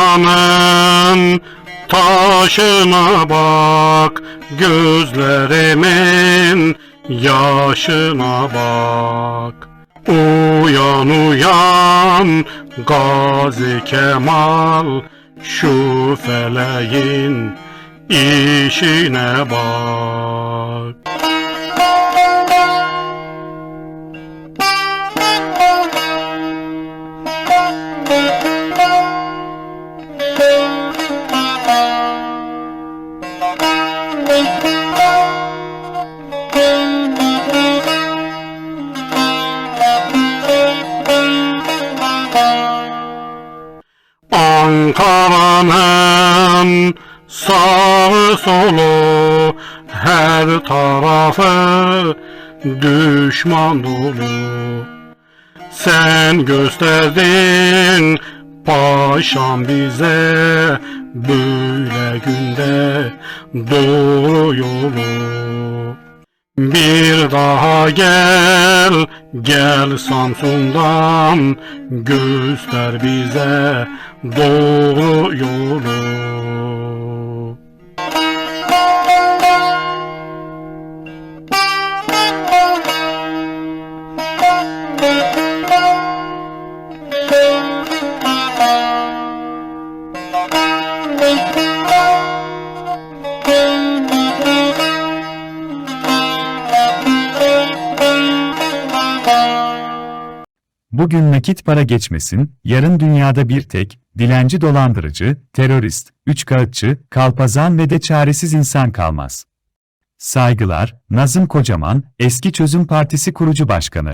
Ankara'nın taşına bak, gözlerimin yaşına bak. Uyan uyan Gazi Kemal, şu feleğin işine bak. Ankara'nın sağı solu her tarafı düşman dolu. Sen gösterdin paşam bize böyle günde doğru yolu. Bir daha gel, gel Samsun'dan göster bize doğru yolu. Bugün nakit para geçmesin, yarın dünyada bir tek, dilenci dolandırıcı, terörist, üçkağıtçı, kalpazan ve de çaresiz insan kalmaz. Saygılar, Nazım Kocaman, eski Çözüm Partisi kurucu başkanı.